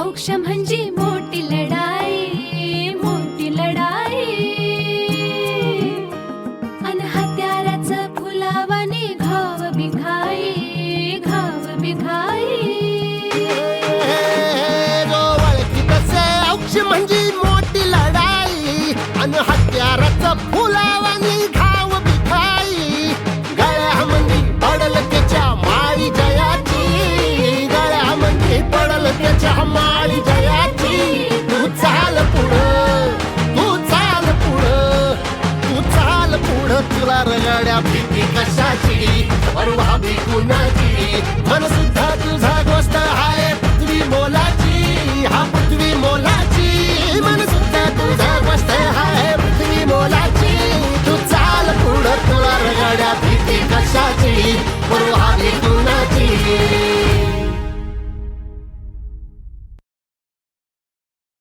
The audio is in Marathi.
औक्ष म्हणजे मोठी लढाई मोठी लढाई. अन हत्याराचं फुलावाने घाव बिघाई घाव बिघाई. जो तसे औक्ष म्हणजे मोठी लढाई आणि तुला रगड्या भीती कशाची? परवा भी कुणाची? मन सुद्धा